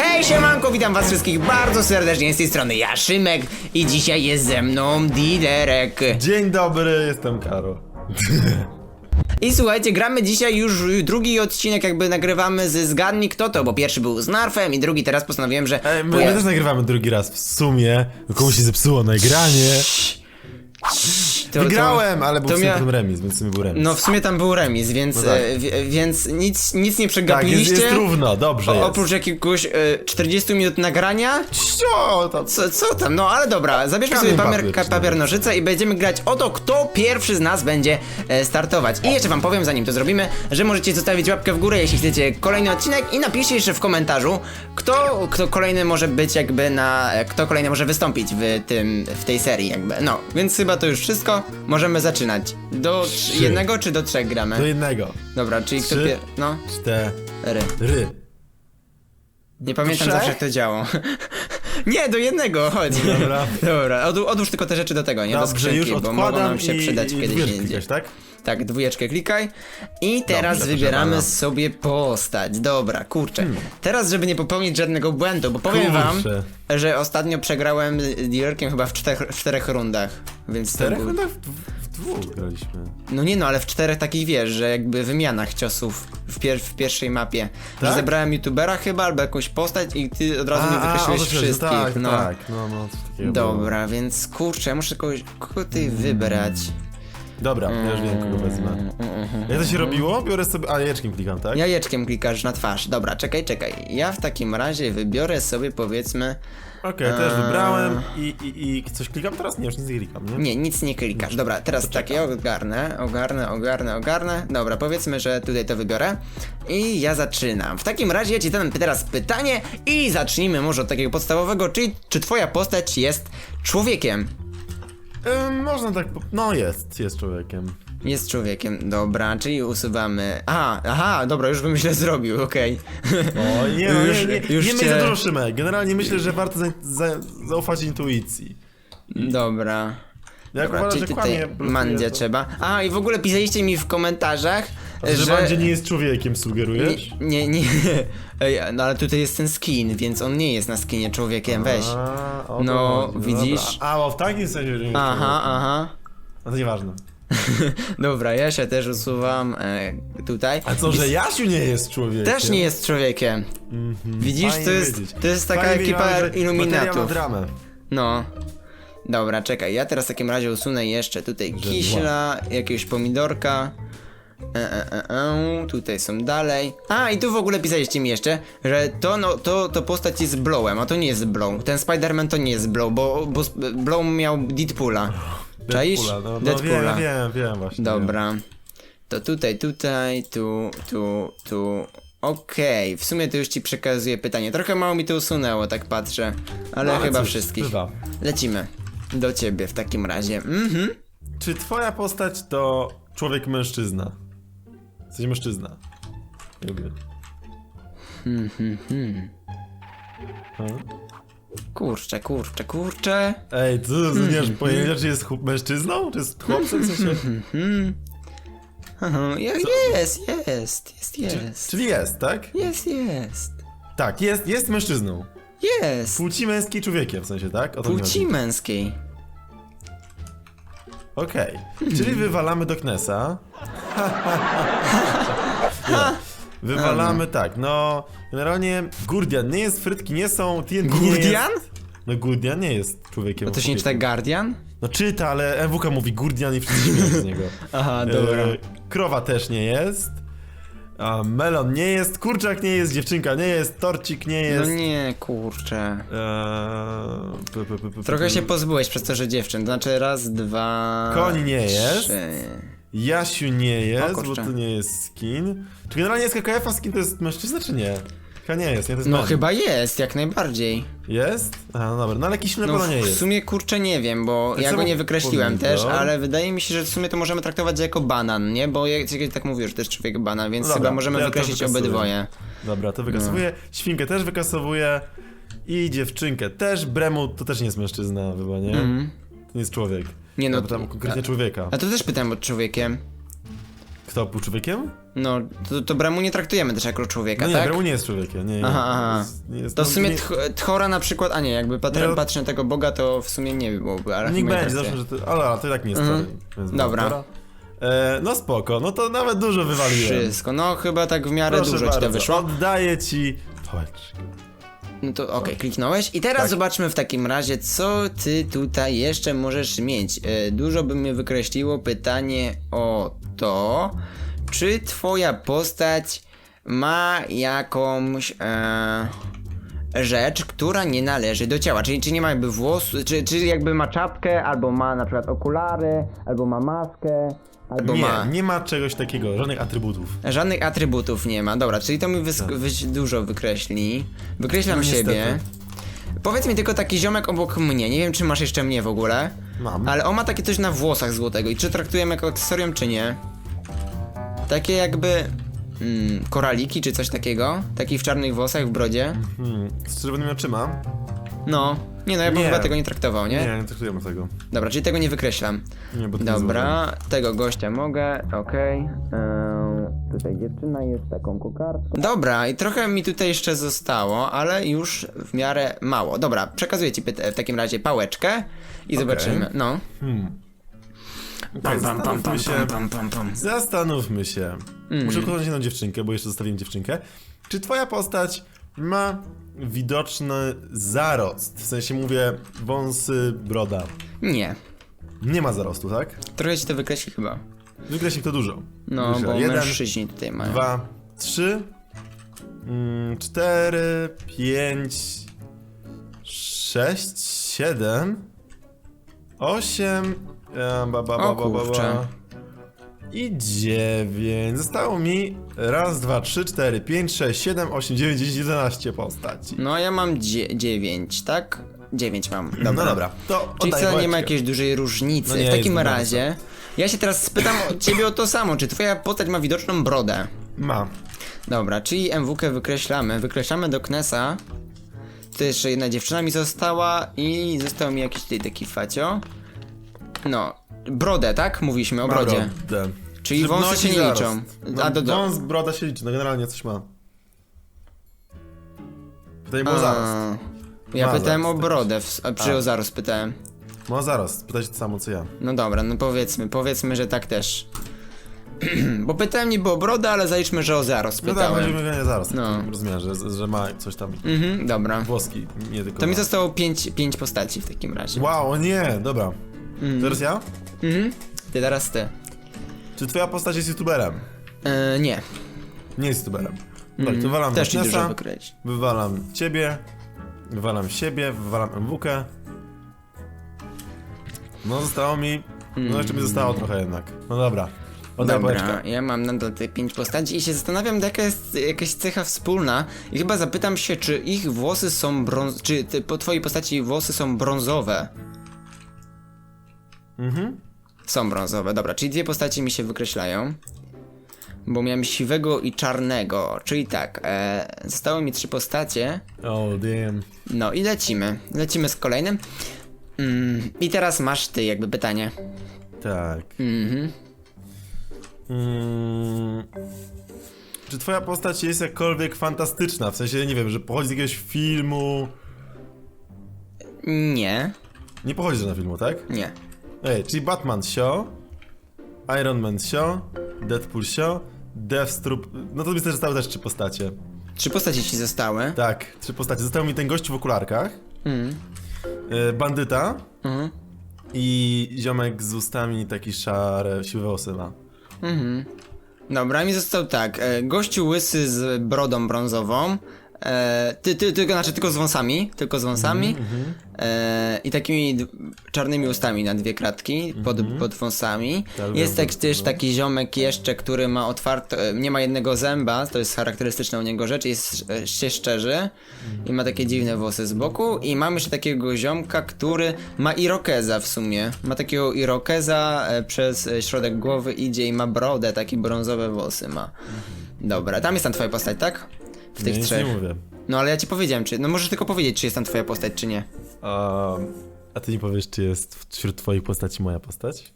Hej siemanko, witam was wszystkich bardzo serdecznie z tej strony ja, Szymek i dzisiaj jest ze mną Diderek. Dzień dobry, jestem Karo. I słuchajcie, gramy dzisiaj już drugi odcinek jakby nagrywamy ze Zgadnij Kto To, bo pierwszy był z Narfem i drugi teraz postanowiłem, że... Ej, my, my też nagrywamy drugi raz w sumie, komuś się zepsuło nagranie. To- Wygrałem, ale był to w sumie mia- remis, więc w sumie był remis. No w sumie tam był remis, więc, No tak. e, wi- więc nic, nic nie tak, jest, przegapiliście. jest równo, dobrze O-. Oprócz jakiegoś e, 40 minut nagrania, Cio, to... Co, co tam? No ale dobra, zabierzmy sobie papier, papier, papier nożyce i będziemy grać o to, kto pierwszy z nas będzie e, startować. I jeszcze wam powiem, zanim to zrobimy, że możecie zostawić łapkę w górę, jeśli chcecie kolejny odcinek i napiszcie jeszcze w komentarzu, kto, kto kolejny może być jakby na... e, kto kolejny może wystąpić w tym, w tej serii jakby. No, więc chyba to już wszystko. Możemy zaczynać. Do trz- Trzy. jednego czy do trzech gramy? Do jednego. Dobra, czyli kto Trzy. pier... No, Cztery. ry. Nie pamiętam zawsze jak to działo. Nie, do jednego, chodź. Dobra. Dobra, od, odłóż tylko te rzeczy do tego, nie do Dobrze, skrzynki, już bo mogą odkładam nam się i, przydać i kiedyś indziej. klikasz, tak? Tak, dwójeczkę klikaj. I teraz Dobrze, wybieramy proszę sobie postać. Dobra, kurczę. Teraz, żeby nie popełnić żadnego błędu, bo powiem wam, Kurczę. że ostatnio przegrałem z dealerkiem chyba w czterech, w czterech rundach. Więc to Czterech był... rundach w, w dwóch graliśmy. No nie no, ale w czterech takich wiesz, że jakby wymianach ciosów w, pier w pierwszej mapie. Że Tak? zebrałem youtubera chyba, albo jakąś postać i ty od razu mi o wykreśliłeś to chodzi, wszystkich. Tak, no. tak, no, no, coś takiego było. Dobra, więc kurczę, ja muszę kogoś, kogo ty wybrać. Dobra, ja już wiem, kogo wezmę. Jak to się robiło? Biorę sobie... A, jeczkiem klikam, tak? Jajeczkiem klikasz na twarz. Dobra, czekaj, czekaj. Ja w takim razie wybiorę sobie powiedzmy... Okej, też Eee. wybrałem i, i, i coś klikam teraz? Nie, już nic nie klikam, nie? Nie, nic nie klikasz. Dobra, teraz tak, ja ogarnę, ogarnę, ogarnę, ogarnę. Dobra, powiedzmy, że tutaj to wybiorę. I ja zaczynam. W takim razie ja ci zadam teraz pytanie i zacznijmy może od takiego podstawowego, czyli czy twoja postać jest człowiekiem? Można tak... po- No jest, jest człowiekiem. Jest człowiekiem, dobra, czyli usuwamy... Aha, aha, dobra, już bym źle zrobił, okej. O, nie, no, Już- nie, nie, już nie cię- za dużo, Szymek. Generalnie myślę, że warto za, za, zaufać intuicji. Dobra. Jak Dobra, uważasz, czyli że tutaj blufuje, mandzia to- trzeba. A, i w ogóle pisaliście mi w komentarzach, Że, że... Mandzie nie jest człowiekiem, sugerujesz? Nie, nie, Ej, no ale tutaj jest ten skin, więc on nie jest na skinie człowiekiem, weź. A, o No, chodzi, widzisz? A, bo w takim sensie, że nie Aha, aha. No to nieważne. Dobra, ja się też usuwam e, tutaj. A co, że Jasiu nie jest człowiekiem? Też nie jest człowiekiem. Widzisz, Fajnie to jest, wiedzieć. to jest taka Fajnie ekipa że iluminatów. dramę. No. Dobra, czekaj, ja teraz w takim razie usunę jeszcze tutaj Że kiśla, jakiegoś pomidorka. E, e, e, e, tutaj są dalej. A, i tu w ogóle pisaliście mi jeszcze, że to, no, to, to postać jest Blowem, a to nie jest Blow. Ten Spider-Man to nie jest Blow, bo, bo Blow miał Deadpoola. Czaisz? Deadpoola, no, no Deadpoola. wiem, wiem, wiem właśnie. Dobra. To tutaj, tutaj, tu, tu, tu. Okej, w sumie to już ci przekazuję pytanie. Trochę mało mi to usunęło, tak patrzę. Ale No, ale chyba cóż, wszystkich. Lecimy. Do ciebie w takim razie. Mhm. Czy twoja postać to człowiek mężczyzna? Jesteś mężczyzna. Jakby. Hmm. Kurczę, kurczę, kurczę. Ej, co nie masz pojęcia, czy jest chłop- mężczyzną? Czy jest chłopcem? W sensie? Aha, ja- Jest, jest, jest, jest. Czyli jest, tak? Jest, jest. Tak, jest, jest mężczyzną. Jest. Płci męskiej człowiekiem, w sensie, tak? O to mi Płci chodzi. męskiej. Okej, czyli wywalamy do Knesa. Nie. Wywalamy tak, no generalnie Gurdian nie jest, frytki nie są, TNT nie Gurdian? jest. No Gurdian nie jest człowiekiem. A to się nie czyta Guardian? No czyta, ale MWK mówi Gurdian i wszyscy śmieją z niego. Aha, E, dobra. krowa też nie jest. A melon nie jest, kurczak nie jest, dziewczynka nie jest, torcik nie No jest. nie, kurczę. Eee, p- p- p- p- Trochę się pozbyłeś przez to, że dziewczyn. To znaczy raz, dwa. Koń nie jest. Trzy. Jasiu nie jest, bo kurczę. to nie jest skin. Czy generalnie jest KKF, a skin to jest mężczyzna, czy nie? Chyba nie jest, nie? To jest No chyba jest, jak najbardziej. Jest? Aha, no dobra, no ale na No pewno w, nie w jest. sumie kurczę nie wiem, bo ja co go nie wykreśliłem też, ale wydaje mi się, że w sumie to możemy traktować jako banan, nie? Bo jak jak tak mówisz, że to jest człowiek banan, więc No dobra, chyba możemy ja to wykreślić wykasuję. obydwoje. Dobra, to wykasowuję. Świnkę też wykasowuję. I dziewczynkę też. Bremu to też nie jest mężczyzna, chyba, nie? To nie jest człowiek. Mhm. Nie no, Ja pytam konkretnie człowieka. A to też pytałem o człowiekiem. Kto był człowiekiem? No, to, to Bremu nie traktujemy też jako człowieka, No nie, tak? Bremu nie jest człowiekiem, nie, nie. Aha, aha. Jest- nie jest, To w no, sumie nie- tch Tchora na przykład, a nie, jakby patrzę, Nie, no- patrzę na tego Boga, to w sumie nie byłoby, ale Niech nie będzie, zawsze, że to, ale, to i tak nie jest Mhm. Dobra. E, no spoko, no to nawet dużo wywaliłem. Wszystko, no chyba tak w miarę Proszę dużo ci to bardzo, wyszło. Oddaję ci. No to okej, kliknąłeś. I teraz Tak. zobaczmy w takim razie, co ty tutaj jeszcze możesz mieć. E, Dużo by mnie wykreśliło pytanie o to, czy twoja postać ma jakąś e, rzecz, która nie należy do ciała. Czyli czy nie ma jakby włosów, czy, czy jakby ma czapkę, albo ma na przykład okulary, albo ma maskę, albo Nie, ma... nie ma czegoś takiego, żadnych atrybutów. Żadnych atrybutów nie ma. Dobra, czyli to mi wys- wyś- dużo wykreśli. Wykreślam Tak. No siebie. Powiedz mi tylko taki ziomek obok mnie. Nie wiem, czy masz jeszcze mnie w ogóle. Mam. Ale on ma takie coś na włosach złotego. I czy traktujemy jako akcesorium, czy nie? Takie jakby. Mm, koraliki, czy coś takiego? Taki w czarnych włosach, w brodzie? Hmm, z czerwonymi oczyma? No. Nie no, ja bym Nie. chyba tego nie traktował, nie? Nie, nie traktujemy tego. Dobra, czyli tego nie wykreślam. Nie, bo to nie Dobra, tego gościa mogę, okej. Eee, tutaj dziewczyna jest taką kokardką. Dobra, i trochę mi tutaj jeszcze zostało, ale już w miarę mało. Dobra, przekazuję ci pyta- w takim razie pałeczkę i zobaczymy. No. Pam, pam, pam, pam, zastanówmy się. Zastanówmy się. Mm. Muszę ukochać jedną dziewczynkę, bo jeszcze zostawiłem dziewczynkę. Czy twoja postać ma widoczny zarost? W sensie mówię wąsy, broda. Nie. Nie ma zarostu, tak? Trochę ci to wykreśli chyba. Wykreśli to dużo. No, Dużo. bo Jeden, mężczyźni tutaj mają. dwa, trzy, mm, cztery, pięć, sześć, siedem, osiem, e, ba, ba, ba, O ba, ba, ba, kurczę. I dziewięć. Zostało mi raz, dwa, trzy, cztery, pięć, sześć, siedem, osiem, dziewięć, dziesięć, jedenaście postaci. No, ja mam dzie- dziewięć, tak? Dziewięć mam. Dobra. No dobra, to Czyli oddaję wcale nie ma jakiejś dużej różnicy. No nie, w takim razie, ja się teraz spytam o ciebie o to samo. Czy twoja postać ma widoczną brodę? Ma. Dobra, czyli MWK wykreślamy. Wykreślamy do Knesa. Tu jeszcze jedna dziewczyna mi została i został mi jakiś tutaj taki facio. No, brodę, tak? Mówiliśmy o brodzie. brodę. Czyli wąsy się nie zarost. liczą. No, A, do, do. Wąs, broda się liczy, no generalnie coś ma. Pytanie było zarost. Ja Ma pytałem o zarost brodę, w, a przy A. o zarost pytałem. Ma zarost, pytać to samo co ja. No dobra, no powiedzmy, powiedzmy, że tak też. Bo pytałem niby o brodę, ale zaliczmy, że o zarost No tak, pytałem. będziemy zaraz. No. No. Rozumiem, że, że ma coś tam Mhm, dobra. włoski, nie tylko. To mi ma. zostało pięć, pięć postaci w takim razie. Wow, o nie, dobra. Teraz ja? Mhm. Ty teraz ty. Czy twoja postać jest youtuberem? E, nie. Nie jest youtuberem. Tak, to wywalam Też ci dużo wykryć. wywalam ciebie, wywalam siebie, wywalam MWK. No zostało mi... No jeszcze mi zostało trochę jednak. No dobra. Oddaj Dobra, pałeczkę. ja mam nadal te pięć postaci i się zastanawiam, jaka jest jakaś cecha wspólna i chyba zapytam się, czy ich włosy są brąz... czy ty, po twojej postaci włosy są brązowe? Mhm. Są brązowe, dobra, czyli dwie postaci mi się wykreślają. Bo miałem siwego i czarnego, czyli tak, e, zostały mi trzy postacie. Oh damn. No i lecimy, lecimy z kolejnym. Mm, I teraz masz ty jakby pytanie. Tak. Mhm. Mm. Czy twoja postać jest jakkolwiek fantastyczna? W sensie, nie wiem, że pochodzi z jakiegoś filmu... Nie, Nie pochodzi z filmu, tak? nie. Ej, czyli Batman sio, Iron Man sio, Deadpool sio, Deathstroke... No to myślę, że zostały też trzy postacie. Trzy postaci ci zostały. Tak, trzy postacie. Został mi ten gościu w okularkach, Mhm. y, bandyta Mhm. i ziomek z ustami taki szare, siwe włosy ma. Mhm. Dobra, mi został tak. E, gościu łysy z brodą brązową. E, ty, ty, tylko, znaczy tylko z wąsami, tylko z wąsami. E, I takimi czarnymi ustami na dwie kratki pod, pod wąsami. Tak, jest tak, też no. taki ziomek jeszcze, który ma otwarte, e, nie ma jednego zęba, to jest charakterystyczna u niego rzecz, jest e, się szczerzy i ma takie dziwne włosy z boku. I mamy jeszcze takiego ziomka, który ma irokeza w sumie. Ma takiego irokeza e, przez środek głowy idzie i ma brodę, takie brązowe włosy ma. Dobra, tam jest tam twoja postać, tak? W tych nie, nic trzech. nie mówię. No ale ja ci powiedziałem, czy. No możesz tylko powiedzieć, czy jest tam twoja postać, czy nie. A, a ty nie powiesz, czy jest wśród twoich postaci moja postać?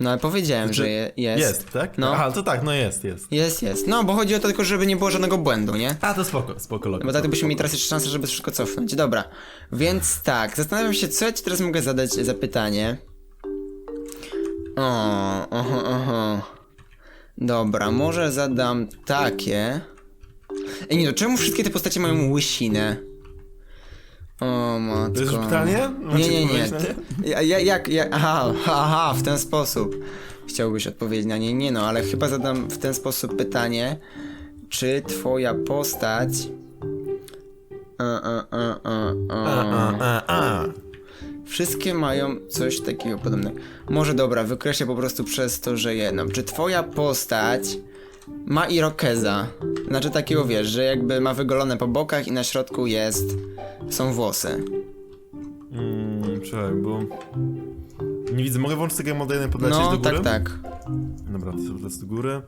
No ale powiedziałem, że je, jest. Jest, tak? No. Aha, to tak, no jest, jest. Jest, jest. No, bo chodzi o to tylko, żeby nie było żadnego błędu, nie? A, to spoko, spoko, logo. Bo tak to byśmy mieli teraz jeszcze szansę, żeby wszystko cofnąć. Dobra, więc tak, zastanawiam się, co ja ci teraz mogę zadać za pytanie. O, oho, oho. Dobra, może zadam takie. Ej, nie no, czemu wszystkie te postacie mają łysinę? O, matko. To jest już pytanie? Macie Nie, nie, nie. odpowiedź na? Ja, ja, jak, ja, aha, aha, w ten sposób. Chciałbyś odpowiedzieć na nie? Nie no, ale chyba zadam w ten sposób pytanie. Czy twoja postać... E, e, e, e, A, e. a, a. Wszystkie mają coś takiego podobnego. Może dobra, wykreślę po prostu przez to, że jedną. Czy twoja postać ma irokeza? Znaczy takiego wiesz, że jakby ma wygolone po bokach i na środku jest... są włosy. Mm, czekaj, bo... Nie widzę, mogę włączyć takie modele podlecieć No, do góry? tak, tak. Dobra, to sobie lecę do góry.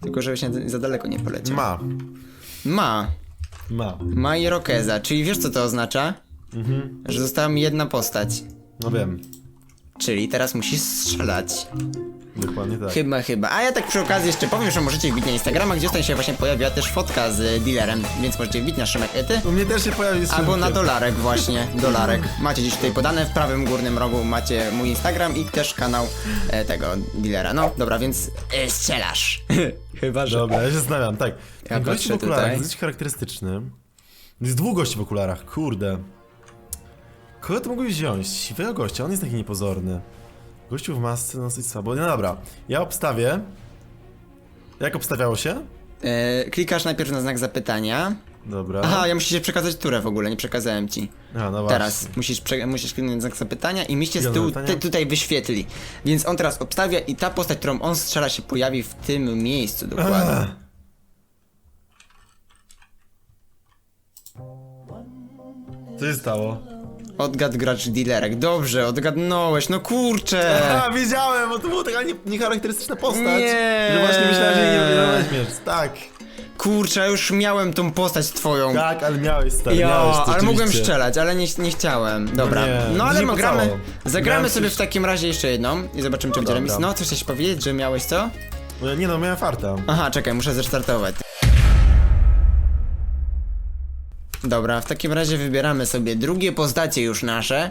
Tylko żebyś nie za daleko nie poleciał. Ma. Ma. Ma. Ma irokeza, czyli wiesz co to oznacza? Mhm. Że została mi jedna postać. No wiem. Czyli teraz musisz strzelać. Dokładnie tak. Chyba, chyba. A ja tak przy okazji jeszcze powiem, że możecie wbić na Instagrama, gdzie tutaj się właśnie pojawia też fotka z dealerem, więc możecie wbić na Szymek Ety. U mnie też się pojawi Albo na dolarek właśnie, dolarek. Macie gdzieś tutaj podane, w prawym górnym rogu macie mój Instagram i też kanał e, tego dealera. No, dobra, więc e, strzelasz. Chyba, że... Dobra, ja się zastanawiam, tak. Ten gość patrzę w okularach tutaj. dość charakterystyczny. Jest dwóch gości w okularach, kurde. Kogo to mógłbyś wziąć? Siwego gościa, on jest taki niepozorny. Gościu w masce dosyć słabo. No dobra, ja obstawię. Jak obstawiało się? E, klikasz najpierw na znak zapytania. Dobra. Aha, ja muszę ci przekazać turę w ogóle, nie przekazałem ci. A, no. Teraz musisz, prze, musisz kliknąć znak zapytania i mi się z Znak tyłu zapytania? te, tutaj wyświetli. Więc on teraz obstawia i ta postać, którą on strzela się pojawi w tym miejscu dokładnie. Ach. Co się stało? Odgad gracz dealerek. Dobrze, odgadnąłeś, no kurczę! A, wiedziałem, bo to była taka nie- niecharakterystyczna postać. Nie. Że właśnie myślałem, że nie weźmiesz. Tak, Kurczę, ja już miałem tą postać twoją. tak, ale miałeś stary, miałeś to ale mogłem strzelać, ale nie, nie chciałem. Dobra. nie, No to ale nie gramy. pocało. Zagramy Miałem sobie coś- w takim razie jeszcze jedną i zobaczymy, czy No będzie remis. No, coś chciałeś powiedzieć, że miałeś co? E, Nie no, miałem farta. Aha, czekaj, muszę zrestartować. Dobra, w takim razie wybieramy sobie drugie postacie już nasze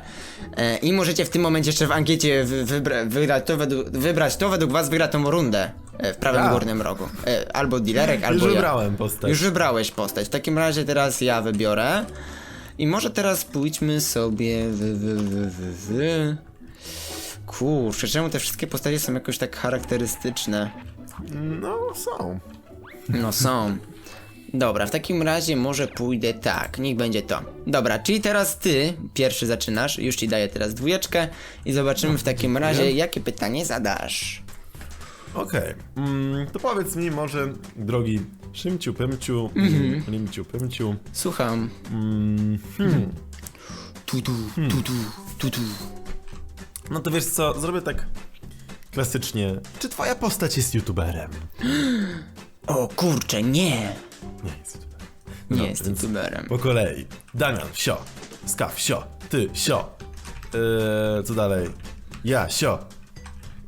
e, i możecie w tym momencie jeszcze w ankiecie wy, wybra, wygrać, to według, wybrać to według was wygra tą rundę e, w prawym Tak. górnym rogu. E, albo dealerek, albo Już ja. wybrałem postać. Już wybrałeś postać. W takim razie teraz ja wybiorę. I może teraz pójdźmy sobie w, w, w, w, w. Kurczę, czemu te wszystkie postacie są jakoś tak charakterystyczne? No, są. No są. Dobra, w takim razie może pójdę tak, niech będzie to. Dobra, czyli teraz ty pierwszy zaczynasz, już ci daję teraz dwójeczkę i zobaczymy w takim razie, jakie pytanie zadasz. Okej. Mm, to powiedz mi może, drogi Szymciu, Pymciu, Mhm. Limciu, Pymciu. Słucham. Mm, hmm. Tu tu, tu tu, tu tu. No to wiesz co, zrobię tak klasycznie. Czy twoja postać jest youtuberem? O kurczę, nie! Nie jest youtuberem. Nie jest więc youtuberem. Po kolei. Damian, sio. Skaw, sio. Ty, sio. Eee, co dalej? Ja, sio.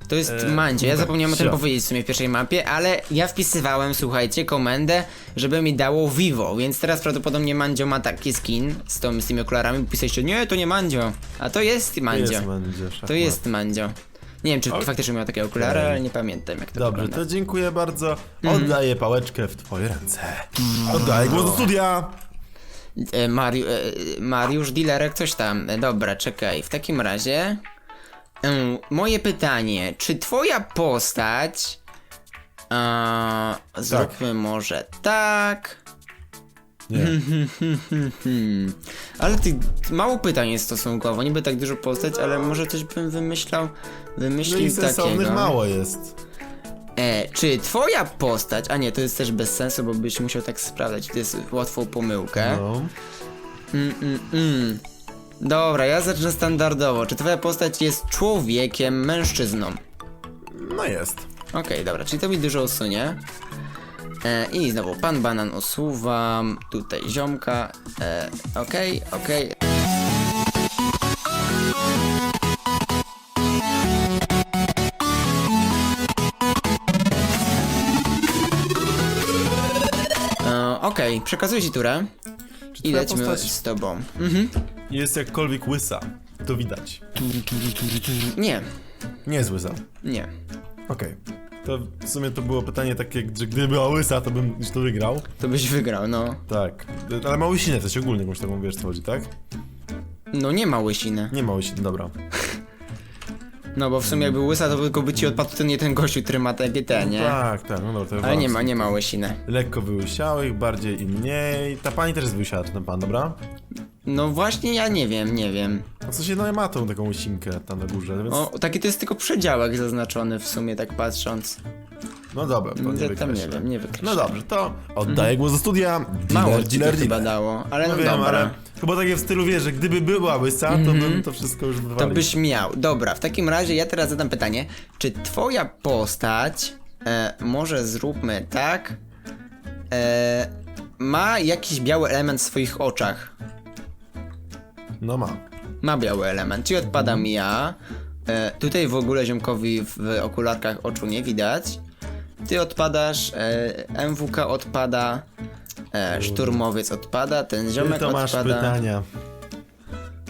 To jest E, Mandzio. Ja zapomniałem o tym sio. powiedzieć w sumie w pierwszej mapie, ale ja wpisywałem, słuchajcie, komendę, żeby mi dało Vivo, więc teraz prawdopodobnie Mandzio ma taki skin z, tą, z tymi okularami. Pisaliście, nie, to nie Mandzio, a to jest Mandzio. Jest Mandzio, To jest Mandzio. Nie wiem, czy Ok. faktycznie miał takie okulary, ale nie pamiętam jak to Dobrze, wygląda. to dziękuję bardzo. Mhm. Oddaję pałeczkę w twoje ręce. Oddaję głos do studia. E, Mari e, Mariusz Dilerek, coś tam. E, Dobra, czekaj. W takim razie. em, moje pytanie, czy twoja postać. A, zróbmy może tak. Nie. Hmm, ale ty mało pytań jest stosunkowo, niby tak dużo postać, ale może coś bym wymyślał, No wymyślił i sensownych takiego. mało jest. E, czy twoja postać, a nie, to jest też bez sensu, bo byś musiał tak sprawdzać, to jest łatwą pomyłkę. No. Mm, mm, mm. Dobra, ja zacznę standardowo. Czy twoja postać jest człowiekiem, mężczyzną? No jest. Okej, dobra, czyli to mi dużo usunie. E, I znowu pan banan usuwam. Tutaj ziomka. E, okej, okay. Okay. Okej, e, okay, przekazuję ci turę. Czy I lećmy z tobą. Mhm. Jest jakkolwiek łysa. To widać. Nie. Nie jest łysa. Nie. Okej. Okay. To w sumie to było pytanie takie, że gdyby była łysa, to bym już to wygrał. To byś wygrał, no. Tak. Ale ma łysinę też ogólnie, jakąś taką wiesz co chodzi, tak? No nie ma łysiny. Nie ma łysiny, dobra. No bo w sumie jakby łysa, to tylko by ci odpadł ten nie ten gościu, który ma takie te, nie? Tak, tak, no dobra, to Ale nie ma, nie ma łysiny. Lekko wyłysiałych, bardziej i mniej. Ta pani też jest wyłysiała, czy ten pan, dobra? No właśnie ja nie wiem, nie wiem. A w sensie, no ja ma tą taką łysinkę tam na górze, więc... O, taki to jest tylko przedziałek zaznaczony w sumie, tak patrząc. No dobra, to nie Ja tam nie wykreślę. wiem, nie wykreślę. No dobrze, to oddaję głos do studia. Mało Dealer, ci to dealer, chyba dealer. dało, ale no, No wiem, dobra. ale chyba takie w stylu, wiesz, że gdyby była łysa, to bym to wszystko już To wywalił. byś miał. Dobra, w takim razie ja teraz zadam pytanie. Czy twoja postać, e, może zróbmy tak, e, ma jakiś biały element w swoich oczach? No ma. Ma biały element, czyli odpadam ja. E, tutaj w ogóle ziomkowi w okularkach oczu nie widać. Ty odpadasz, e, MWK odpada, e, szturmowiec odpada, ten Ty ziomek to masz odpada. pytania.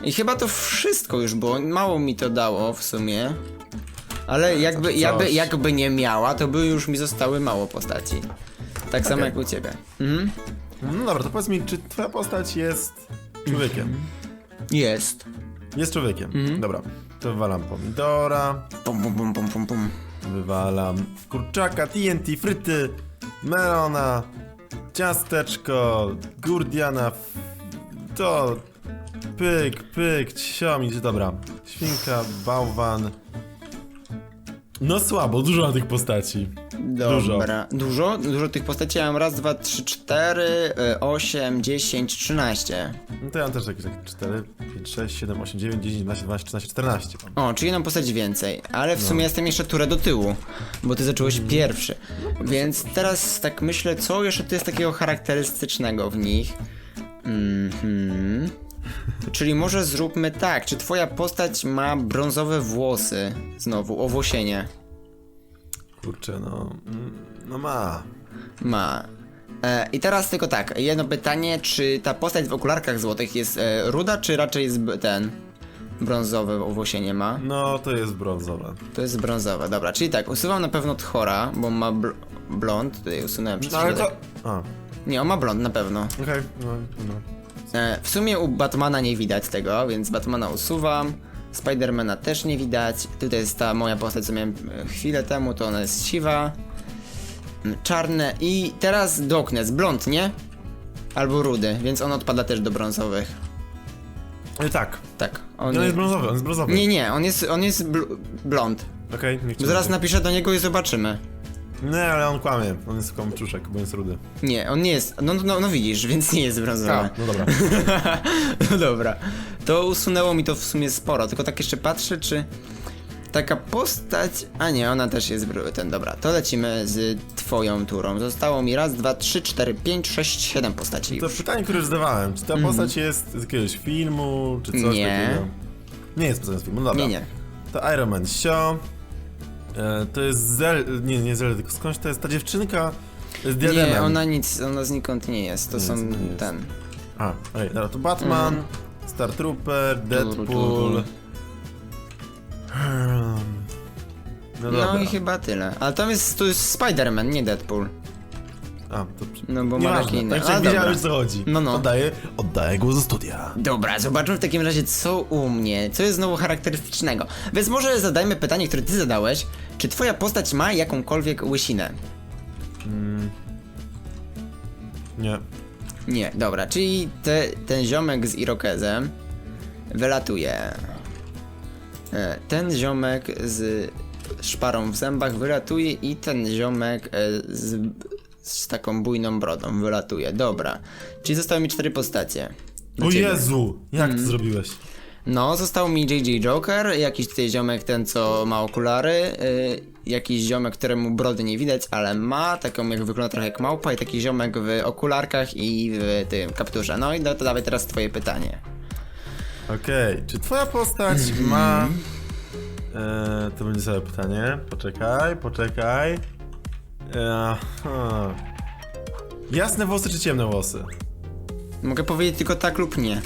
I chyba to wszystko już było. Mało mi to dało w sumie. Ale jakby, jakby, jakby nie miała, to by już mi zostały mało postaci. Tak samo jak u ciebie. Mhm. No dobra, to powiedz mi, czy twoja postać jest człowiekiem? Jest. Jest człowiekiem. Mhm. Dobra, to wywalam pomidora, Pum, pum, pum, pum, pum, pum. wywalam kurczaka, TNT, fryty, melona, ciasteczko, gurdiana, f- to pyk, pyk, ciomić, dobra. Świnka, bałwan. No słabo, dużo na tych postaci. Dobra. Dużo? Dużo tych postaci. Ja mam raz, dwa, trzy, cztery, y, osiem, dziesięć, trzynaście. No to ja mam też jakieś tak 4, 5, 6, 7, 8, 9, 10, 11, 12, 13, 14. mam. O, czyli jedną postać więcej. Ale w sumie jestem jeszcze turę do tyłu, bo ty zacząłeś pierwszy. Więc teraz tak myślę, co jeszcze tu jest takiego charakterystycznego w nich. Mhm. Czyli może zróbmy tak, czy twoja postać ma brązowe włosy? Znowu, owłosienie. Kurczę, no. mm, No ma. Ma. E, I teraz tylko tak, jedno pytanie, czy ta postać w okularkach złotych jest e, ruda, czy raczej jest ten brązowe owłosienie ma? No to jest brązowe. To jest brązowe, dobra, czyli tak, usuwam na pewno Tchora, bo ma bl blond, tutaj usunąłem przez No ale to. A, Nie, on ma blond na pewno. okej, no, no. E, w sumie u Batmana nie widać tego, więc Batmana usuwam. Spidermana też nie widać. Tutaj jest ta moja postać, co miałem e, chwilę temu, to ona jest siwa. Mm, Czarne i teraz Doknes, blond, nie? Albo rudy, więc on odpada też do brązowych. Ale tak. Tak, on On jest brązowy, on jest brązowy. Nie, nie, on jest, on jest bl blond. Okej, ci Zaraz napiszę do niego i zobaczymy. Nie, ale on kłamie. On jest kłamczuszek, bo jest rudy. Nie, on nie jest. No, no, no widzisz, więc nie jest brązowy. A, no dobra. no dobra. To usunęło mi to w sumie sporo, tylko tak jeszcze patrzę, czy taka postać. A nie, ona też jest br- ten. Dobra, to lecimy z twoją turą. Zostało mi raz, dwa, trzy, cztery, pięć, sześć, siedem postaci. To Już. pytanie, które już zadawałem. Czy ta postać jest z jakiegoś filmu, czy coś Mhm. Nie. takiego? Nie jest postać z filmu, no dobra. Nie, nie. To Iron Man Sio. E, to jest Zel... Nie, nie Zel, tylko skądś to jest ta dziewczynka z diademem. Nie, ona nic, ona znikąd nie jest. To Nic są nie jest. ten. A, ej, dobra, to Batman, Mhm. Star Trooper, tu, Deadpool. tu. Hmm. No dobra. No i chyba tyle. A tam jest, to jest Spider-Man, nie Deadpool. A, to... No bo ma takie inne. tak A, wiedziałem co chodzi. No, no. Oddaję, oddaję głos do studia. Dobra, zobaczmy w takim razie co u mnie, co jest znowu charakterystycznego. Więc może zadajmy pytanie, które ty zadałeś. Czy twoja postać ma jakąkolwiek łysinę? Nie. Nie, dobra, czyli te, ten ziomek z irokezem wylatuje. E, Ten ziomek z szparą w zębach wylatuje i ten ziomek e, z, z taką bujną brodą wylatuje. Dobra, czyli zostały mi cztery postacie. O ciebie. Jezu! Jak Mhm. to zrobiłeś? No, został mi JJ Joker, jakiś tutaj ziomek ten, co ma okulary, y, jakiś ziomek, któremu brody nie widać, ale ma, taką jak wygląda trochę jak małpa i taki ziomek w okularkach i w tym kapturze. No i no, to dawaj teraz twoje pytanie. Okej, czy twoja postać Mhm. ma... E, to będzie sobie pytanie. Poczekaj, poczekaj. Aha. Jasne włosy czy ciemne włosy? Mogę powiedzieć tylko tak lub nie.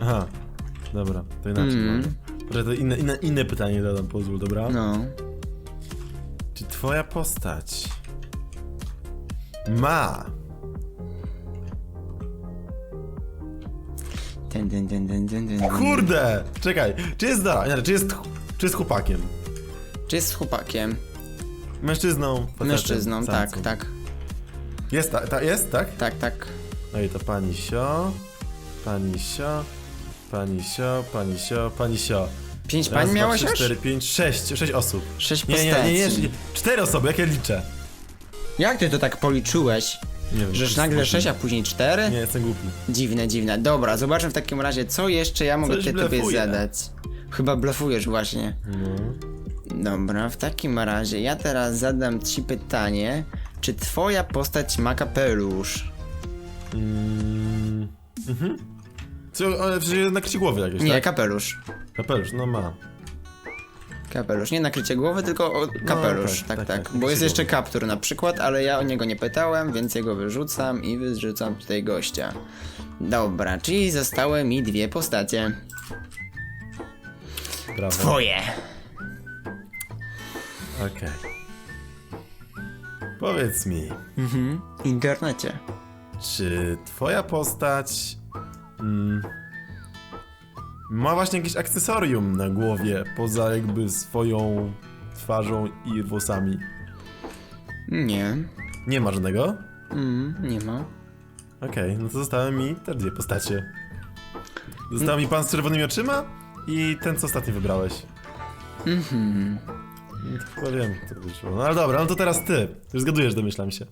Aha. Dobra, to inaczej. Mm. Może to inne, inne, inne pytanie zadam, pozwól, dobra? No. Czy twoja postać ma Ten, ten, ten, ten, ten, ten. Kurde! Czekaj, czy jest nie, czy jest, czy jest chłopakiem? Czy jest chłopakiem? Mężczyzną? facetem, Mężczyzną, tak, samcą? tak, Jest, ta, ta, jest, tak? tak, tak. No i to pani sio, pani sio, pani sio, pani sio, pani sio. Pięć Raz, pań dwa, miałeś trzy, już? cztery, pięć, sześć, sześć osób. Sześć Nie, nie, nie, nie, nie, cztery osoby, jak ja liczę? Jak ty to tak policzyłeś? Nie wiem. Żeż nagle sześć, a później cztery? Nie, jestem głupi. Dziwne, dziwne. Dobra, zobaczmy w takim razie, co jeszcze ja mogę Coś ty tobie blefuje. zadać. Chyba blefujesz właśnie. No. Dobra, w takim razie ja teraz zadam ci pytanie, czy twoja postać ma kapelusz? Mm, mhm. Co, ale przecież nakrycie głowy jakieś, Nie, tak? kapelusz. Kapelusz, no ma. Kapelusz, nie nakrycie głowy, tylko o, kapelusz, tak, tak, tak, tak, tak, Bo jest jeszcze kaptur na przykład, ale ja o niego nie pytałem, więc jego wyrzucam i wyrzucam tutaj gościa. Dobra, czyli zostały mi dwie postacie. Brawo. Twoje! Okej. Powiedz mi, Mhm, w internecie. czy twoja postać mm, ma właśnie jakieś akcesorium na głowie, poza jakby swoją twarzą i włosami? Nie, Nie ma żadnego? mm, nie ma. Okej, no to zostały mi te dwie postacie. Został mi pan z czerwonymi oczyma i ten, co ostatnio wybrałeś. Mhm. To chyba wiem, co wyszło. No ale dobra, no to teraz ty. Już zgadujesz, domyślam się.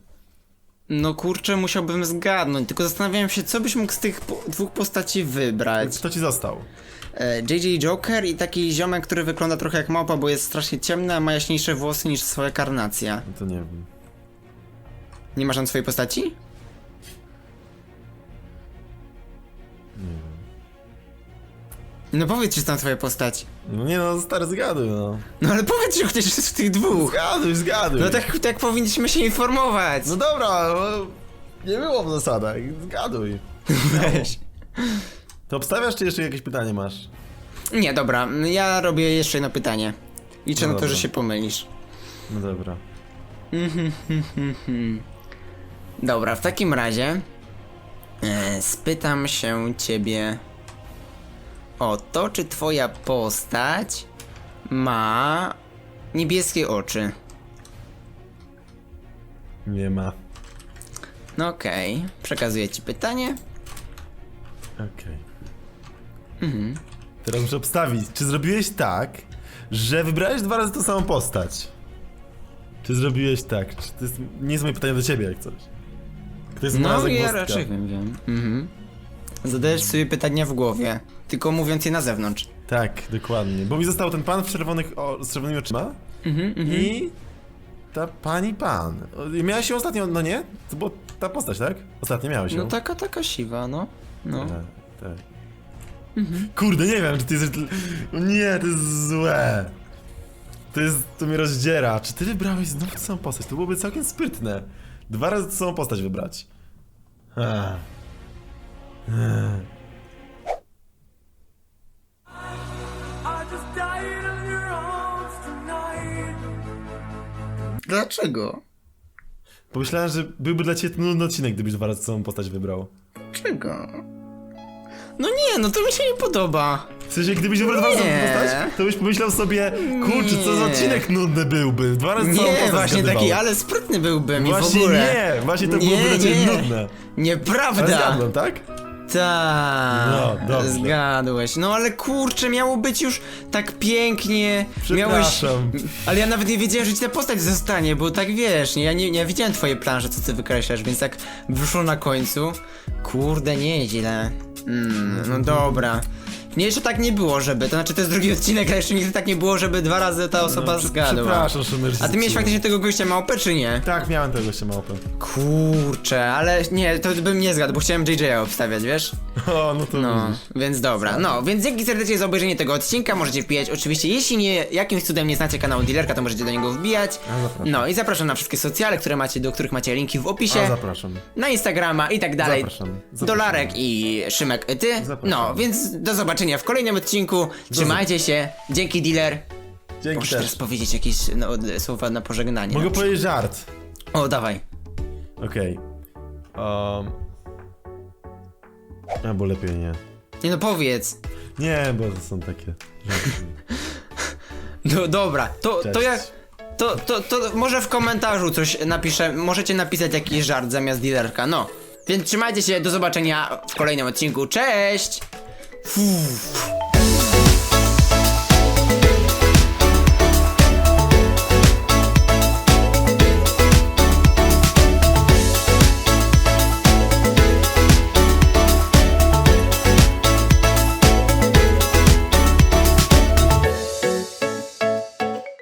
No kurczę, musiałbym zgadnąć, tylko zastanawiałem się, co byś mógł z tych po dwóch postaci wybrać. Kto ci został? E, JJ Joker i taki ziomek, który wygląda trochę jak małpa, bo jest strasznie ciemny, a ma jaśniejsze włosy niż swoja karnacja. No to nie wiem. Nie masz tam swojej postaci? No powiedz, czy tam twoja postać. No nie no, stary, zgaduj, no. No ale powiedz, że chociaż jest w tych dwóch. Zgaduj, zgaduj. No tak, tak powinniśmy się informować. No dobra, no, nie było w zasadach, zgaduj. Weź. To obstawiasz, czy jeszcze jakieś pytanie masz? Nie, dobra, ja robię jeszcze jedno pytanie. Liczę No na to, że się pomylisz. No dobra. Dobra, w takim razie e, spytam się ciebie o to, czy twoja postać ma niebieskie oczy. Nie ma. No okej, przekazuję ci pytanie. Okej. Teraz muszę obstawić, czy zrobiłeś tak, że wybrałeś dwa razy tą samą postać? Czy zrobiłeś tak? Czy to jest, nie jest moje pytanie do ciebie, jak coś. To jest moja No ja zagwozdka. raczej wiem, wiem. Mhm. Zadajesz sobie pytania w głowie, tylko mówiąc je na zewnątrz. Tak, dokładnie. Bo mi został ten pan w czerwonych, o, z czerwonymi oczyma Mhm, mhm. i ta pani pan. Miałeś ją ostatnio, no nie? To była ta postać, tak? Ostatnio miałeś ją. No taka, taka siwa, no. No. Tak, tak. Kurde, nie wiem, czy ty jest... Nie, to jest złe. To jest... to mnie rozdziera. Czy ty wybrałeś znowu samą postać? To byłoby całkiem sprytne. Dwa razy samą postać wybrać. Ah. Ah. Dlaczego? Pomyślałem, że byłby dla ciebie nudny odcinek, gdybyś dwa razy samą postać wybrał. Czego? No nie, no to mi się nie podoba. W sensie, gdybyś wybrał dwa razy Nie. samą postać, to byś pomyślał sobie, kurczę, co za Nie. odcinek nudny byłby. Dwa razy Nie, postać właśnie zgadywał. taki, ale sprytny byłbym i w Właśnie ogóle. nie, właśnie to Nie, byłoby dla ciebie nie. nudne. Ale Nieprawda. zgadłem, tak? Tak. No, dobrze. Zgadłeś. No ale kurczę, miało być już tak pięknie. Przepraszam. Miałeś... Ale ja nawet nie wiedziałem, że ci ta postać zostanie, bo tak wiesz, nie, ja nie, nie widziałem twojej planszy, co ty wykreślasz, więc tak wyszło na końcu. Kurde, nieźle. Mm, no dobra. Nie, jeszcze tak nie było, żeby, to znaczy to jest drugi odcinek, ale jeszcze nigdy tak nie było, żeby dwa razy ta osoba No, zgadła. Przepraszam, Szymer, że A ty miałeś faktycznie tego gościa małpę, czy nie? Tak, miałem tego się małpę. Kurczę, ale nie, to bym nie zgadł, bo chciałem JJ obstawiać, wiesz? O, no to No, widzisz. więc dobra. No, więc dzięki serdecznie za obejrzenie tego odcinka. Możecie wbijać oczywiście, jeśli nie jakimś cudem nie znacie kanału Dealerka, to możecie do niego wbijać. A, zapraszam. No i zapraszam na wszystkie socjale, które macie, do których macie linki w opisie. A, zapraszam. na Instagrama i tak dalej. Zapraszam, zapraszam. Dolarek i Szymek ty. Zapraszam. No, więc do zobaczenia w kolejnym odcinku. Trzymajcie się. Dzięki dealer. Dzięki Możesz też. teraz powiedzieć jakieś no, słowa na pożegnanie. Mogę powiedzieć żart. O, dawaj. Okej. Um... Albo lepiej nie. Nie no powiedz. Nie, bo to są takie. No dobra, to, to Cześć. jak. To, to, to może w komentarzu coś napiszę. Możecie napisać jakiś żart zamiast dealerka. No. Więc trzymajcie się, do zobaczenia w kolejnym odcinku. Cześć!